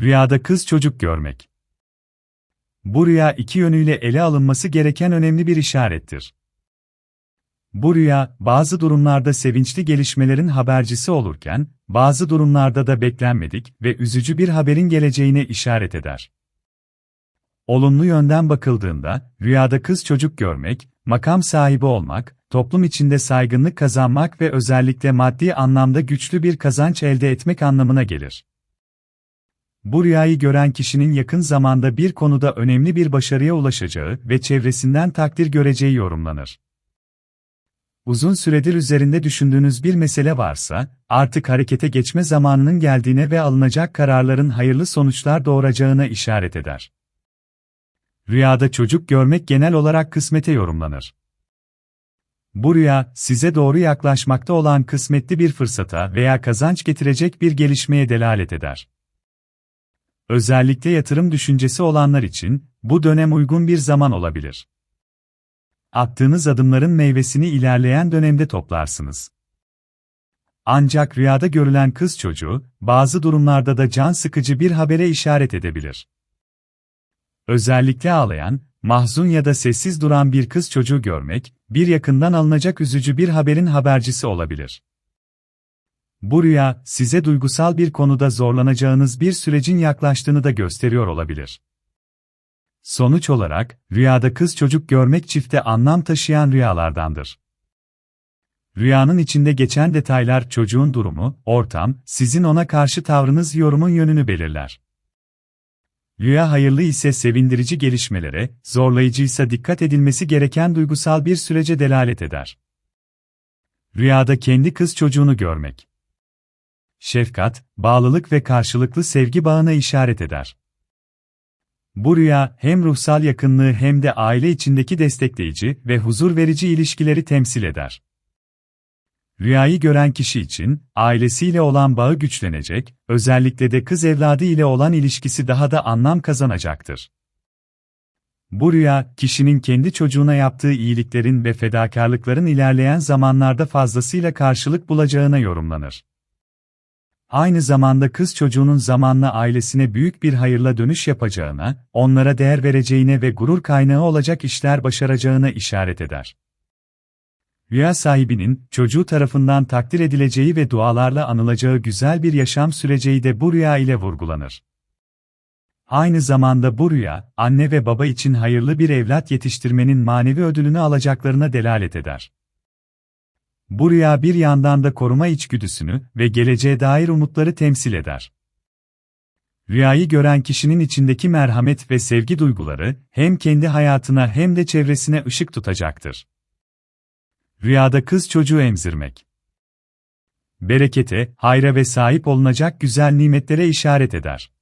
Rüyada kız çocuk görmek. Bu rüya iki yönüyle ele alınması gereken önemli bir işarettir. Bu rüya, bazı durumlarda sevinçli gelişmelerin habercisi olurken, bazı durumlarda da beklenmedik ve üzücü bir haberin geleceğine işaret eder. Olumlu yönden bakıldığında, rüyada kız çocuk görmek, makam sahibi olmak, toplum içinde saygınlık kazanmak ve özellikle maddi anlamda güçlü bir kazanç elde etmek anlamına gelir. Bu rüyayı gören kişinin yakın zamanda bir konuda önemli bir başarıya ulaşacağı ve çevresinden takdir göreceği yorumlanır. Uzun süredir üzerinde düşündüğünüz bir mesele varsa, artık harekete geçme zamanının geldiğine ve alınacak kararların hayırlı sonuçlar doğuracağına işaret eder. Rüyada çocuk görmek genel olarak kısmete yorumlanır. Bu rüya, size doğru yaklaşmakta olan kısmetli bir fırsata veya kazanç getirecek bir gelişmeye delalet eder. Özellikle yatırım düşüncesi olanlar için, bu dönem uygun bir zaman olabilir. Attığınız adımların meyvesini ilerleyen dönemde toplarsınız. Ancak rüyada görülen kız çocuğu, bazı durumlarda da can sıkıcı bir habere işaret edebilir. Özellikle ağlayan, mahzun ya da sessiz duran bir kız çocuğu görmek, bir yakından alınacak üzücü bir haberin habercisi olabilir. Bu rüya, size duygusal bir konuda zorlanacağınız bir sürecin yaklaştığını da gösteriyor olabilir. Sonuç olarak, rüyada kız çocuk görmek çifte anlam taşıyan rüyalardandır. Rüyanın içinde geçen detaylar çocuğun durumu, ortam, sizin ona karşı tavrınız yorumun yönünü belirler. Rüya hayırlı ise sevindirici gelişmelere, zorlayıcıysa dikkat edilmesi gereken duygusal bir sürece delalet eder. Rüyada kendi kız çocuğunu görmek. Şefkat, bağlılık ve karşılıklı sevgi bağına işaret eder. Bu rüya hem ruhsal yakınlığı hem de aile içindeki destekleyici ve huzur verici ilişkileri temsil eder. Rüyayı gören kişi için, ailesiyle olan bağı güçlenecek, özellikle de kız evladı ile olan ilişkisi daha da anlam kazanacaktır. Bu rüya, kişinin kendi çocuğuna yaptığı iyiliklerin ve fedakarlıkların ilerleyen zamanlarda fazlasıyla karşılık bulacağına yorumlanır. Aynı zamanda kız çocuğunun zamanla ailesine büyük bir hayırla dönüş yapacağına, onlara değer vereceğine ve gurur kaynağı olacak işler başaracağına işaret eder. Rüya sahibinin, çocuğu tarafından takdir edileceği ve dualarla anılacağı güzel bir yaşam süreceği de bu rüya ile vurgulanır. Aynı zamanda bu rüya, anne ve baba için hayırlı bir evlat yetiştirmenin manevi ödülünü alacaklarına delalet eder. Bu rüya bir yandan da koruma içgüdüsünü ve geleceğe dair umutları temsil eder. Rüyayı gören kişinin içindeki merhamet ve sevgi duyguları, hem kendi hayatına hem de çevresine ışık tutacaktır. Rüyada kız çocuğu emzirmek. Berekete, hayra ve sahip olunacak güzel nimetlere işaret eder.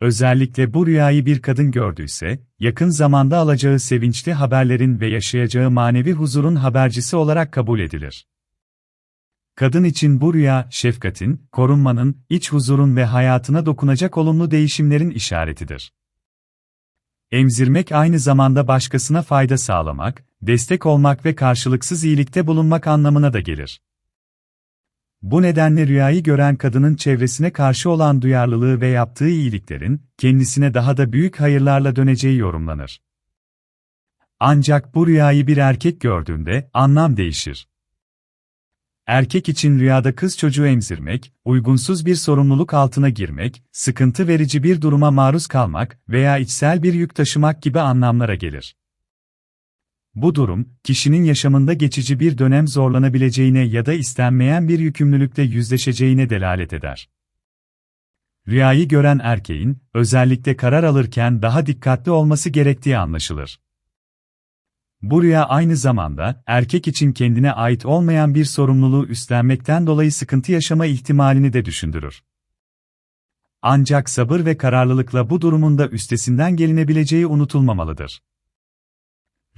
Özellikle bu rüyayı bir kadın gördüyse, yakın zamanda alacağı sevinçli haberlerin ve yaşayacağı manevi huzurun habercisi olarak kabul edilir. Kadın için bu rüya, şefkatin, korunmanın, iç huzurun ve hayatına dokunacak olumlu değişimlerin işaretidir. Emzirmek aynı zamanda başkasına fayda sağlamak, destek olmak ve karşılıksız iyilikte bulunmak anlamına da gelir. Bu nedenle rüyayı gören kadının çevresine karşı olan duyarlılığı ve yaptığı iyiliklerin, kendisine daha da büyük hayırlarla döneceği yorumlanır. Ancak bu rüyayı bir erkek gördüğünde, anlam değişir. Erkek için rüyada kız çocuğu emzirmek, uygunsuz bir sorumluluk altına girmek, sıkıntı verici bir duruma maruz kalmak veya içsel bir yük taşımak gibi anlamlara gelir. Bu durum, kişinin yaşamında geçici bir dönem zorlanabileceğine ya da istenmeyen bir yükümlülükle yüzleşeceğine delalet eder. Rüyayı gören erkeğin, özellikle karar alırken daha dikkatli olması gerektiği anlaşılır. Bu rüya aynı zamanda, erkek için kendine ait olmayan bir sorumluluğu üstlenmekten dolayı sıkıntı yaşama ihtimalini de düşündürür. Ancak sabır ve kararlılıkla bu durumun da üstesinden gelinebileceği unutulmamalıdır.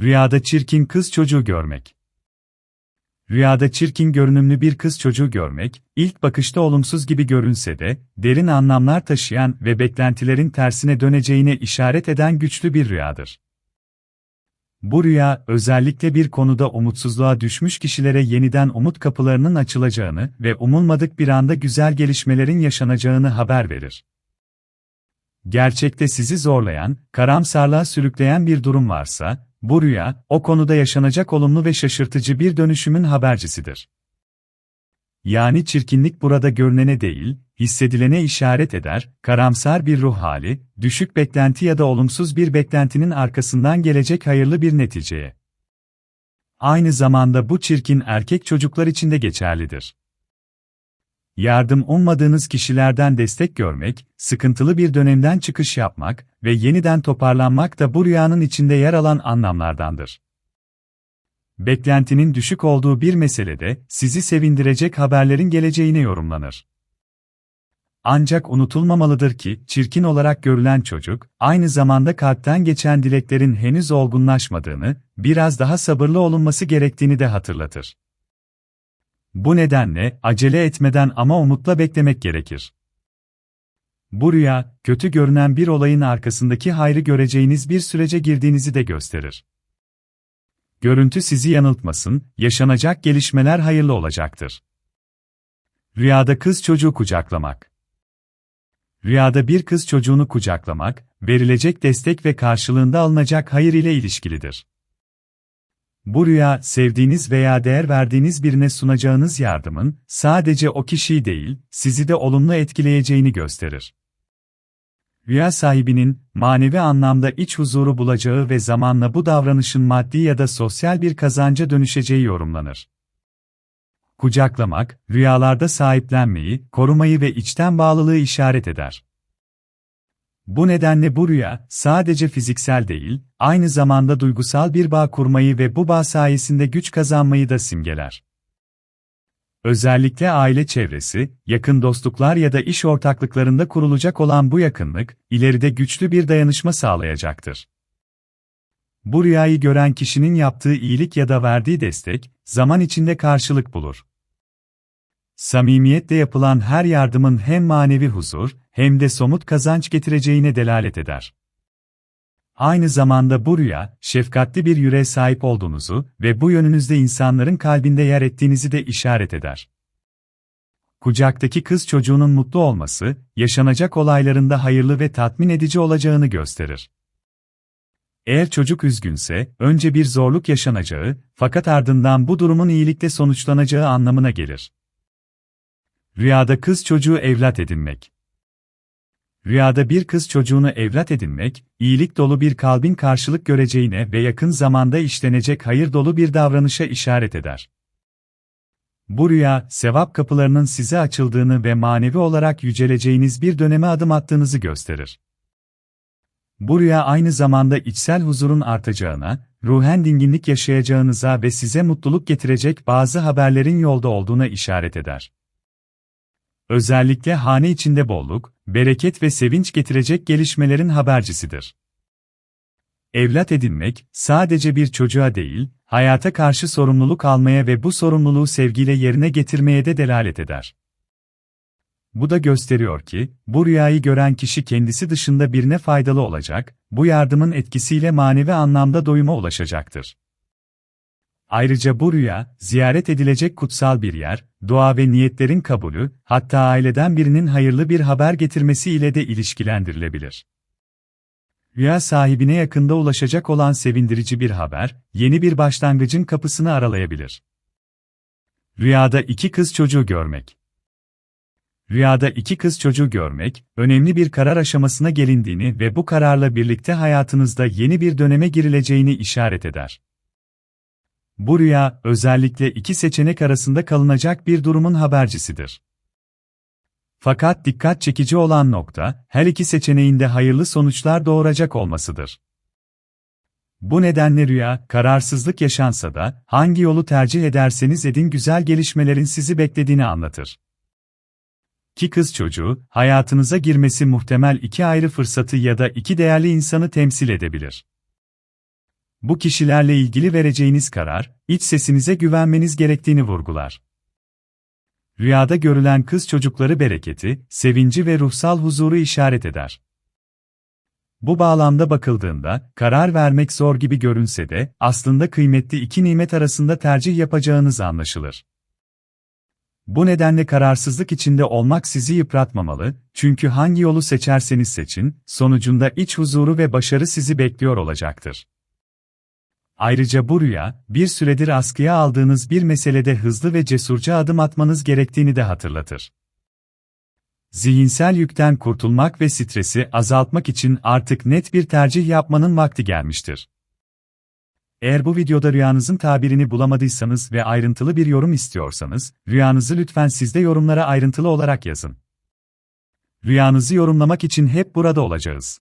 Rüyada çirkin kız çocuğu görmek. Rüyada çirkin görünümlü bir kız çocuğu görmek, ilk bakışta olumsuz gibi görünse de, derin anlamlar taşıyan ve beklentilerin tersine döneceğine işaret eden güçlü bir rüyadır. Bu rüya, özellikle bir konuda umutsuzluğa düşmüş kişilere yeniden umut kapılarının açılacağını ve umulmadık bir anda güzel gelişmelerin yaşanacağını haber verir. Gerçekte sizi zorlayan, karamsarlığa sürükleyen bir durum varsa, bu rüya, o konuda yaşanacak olumlu ve şaşırtıcı bir dönüşümün habercisidir. Yani çirkinlik burada görünene değil, hissedilene işaret eder, karamsar bir ruh hali, düşük beklenti ya da olumsuz bir beklentinin arkasından gelecek hayırlı bir neticeye. Aynı zamanda bu çirkin erkek çocuklar için de geçerlidir. Yardım ummadığınız kişilerden destek görmek, sıkıntılı bir dönemden çıkış yapmak ve yeniden toparlanmak da bu rüyanın içinde yer alan anlamlardandır. Beklentinin düşük olduğu bir meselede sizi sevindirecek haberlerin geleceğine yorumlanır. Ancak unutulmamalıdır ki, çirkin olarak görülen çocuk, aynı zamanda kalpten geçen dileklerin henüz olgunlaşmadığını, biraz daha sabırlı olunması gerektiğini de hatırlatır. Bu nedenle, acele etmeden ama umutla beklemek gerekir. Bu rüya, kötü görünen bir olayın arkasındaki hayrı göreceğiniz bir sürece girdiğinizi de gösterir. Görüntü sizi yanıltmasın, yaşanacak gelişmeler hayırlı olacaktır. Rüyada kız çocuğu kucaklamak. Rüyada bir kız çocuğunu kucaklamak, verilecek destek ve karşılığında alınacak hayır ile ilişkilidir. Bu rüya, sevdiğiniz veya değer verdiğiniz birine sunacağınız yardımın, sadece o kişiyi değil, sizi de olumlu etkileyeceğini gösterir. Rüya sahibinin, manevi anlamda iç huzuru bulacağı ve zamanla bu davranışın maddi ya da sosyal bir kazanca dönüşeceği yorumlanır. Kucaklamak, rüyalarda sahiplenmeyi, korumayı ve içten bağlılığı işaret eder. Bu nedenle bu rüya, sadece fiziksel değil, aynı zamanda duygusal bir bağ kurmayı ve bu bağ sayesinde güç kazanmayı da simgeler. Özellikle aile çevresi, yakın dostluklar ya da iş ortaklıklarında kurulacak olan bu yakınlık, ileride güçlü bir dayanışma sağlayacaktır. Bu rüyayı gören kişinin yaptığı iyilik ya da verdiği destek, zaman içinde karşılık bulur. Samimiyetle yapılan her yardımın hem manevi huzur, hem de somut kazanç getireceğine delalet eder. Aynı zamanda bu rüya, şefkatli bir yüreğe sahip olduğunuzu ve bu yönünüzde insanların kalbinde yer ettiğinizi de işaret eder. Kucaktaki kız çocuğunun mutlu olması, yaşanacak olaylarında hayırlı ve tatmin edici olacağını gösterir. Eğer çocuk üzgünse, önce bir zorluk yaşanacağı, fakat ardından bu durumun iyilikle sonuçlanacağı anlamına gelir. Rüyada kız çocuğu evlat edinmek. Rüyada bir kız çocuğunu evlat edinmek, iyilik dolu bir kalbin karşılık göreceğine ve yakın zamanda işlenecek hayır dolu bir davranışa işaret eder. Bu rüya, sevap kapılarının size açıldığını ve manevi olarak yüceleceğiniz bir döneme adım attığınızı gösterir. Bu rüya aynı zamanda içsel huzurun artacağına, ruhen dinginlik yaşayacağınıza ve size mutluluk getirecek bazı haberlerin yolda olduğuna işaret eder. Özellikle hane içinde bolluk, bereket ve sevinç getirecek gelişmelerin habercisidir. Evlat edinmek, sadece bir çocuğa değil, hayata karşı sorumluluk almaya ve bu sorumluluğu sevgiyle yerine getirmeye de delalet eder. Bu da gösteriyor ki, bu rüyayı gören kişi kendisi dışında birine faydalı olacak, bu yardımın etkisiyle manevi anlamda doyuma ulaşacaktır. Ayrıca bu rüya, ziyaret edilecek kutsal bir yer, dua ve niyetlerin kabulü, hatta aileden birinin hayırlı bir haber getirmesi ile de ilişkilendirilebilir. Rüya sahibine yakında ulaşacak olan sevindirici bir haber, yeni bir başlangıcın kapısını aralayabilir. Rüyada iki kız çocuğu görmek Rüyada iki kız çocuğu görmek, önemli bir karar aşamasına gelindiğini ve bu kararla birlikte hayatınızda yeni bir döneme girileceğini işaret eder. Bu rüya, özellikle iki seçenek arasında kalınacak bir durumun habercisidir. Fakat dikkat çekici olan nokta, her iki seçeneğin de hayırlı sonuçlar doğuracak olmasıdır. Bu nedenle rüya, kararsızlık yaşansa da, hangi yolu tercih ederseniz edin güzel gelişmelerin sizi beklediğini anlatır. Ki kız çocuğu, hayatınıza girmesi muhtemel iki ayrı fırsatı ya da iki değerli insanı temsil edebilir. Bu kişilerle ilgili vereceğiniz karar, iç sesinize güvenmeniz gerektiğini vurgular. Rüyada görülen kız çocukları bereketi, sevinci ve ruhsal huzuru işaret eder. Bu bağlamda bakıldığında, karar vermek zor gibi görünse de, aslında kıymetli iki nimet arasında tercih yapacağınız anlaşılır. Bu nedenle kararsızlık içinde olmak sizi yıpratmamalı, çünkü hangi yolu seçerseniz seçin, sonucunda iç huzuru ve başarı sizi bekliyor olacaktır. Ayrıca bu rüya, bir süredir askıya aldığınız bir meselede hızlı ve cesurca adım atmanız gerektiğini de hatırlatır. Zihinsel yükten kurtulmak ve stresi azaltmak için artık net bir tercih yapmanın vakti gelmiştir. Eğer bu videoda rüyanızın tabirini bulamadıysanız ve ayrıntılı bir yorum istiyorsanız, rüyanızı lütfen sizde yorumlara ayrıntılı olarak yazın. Rüyanızı yorumlamak için hep burada olacağız.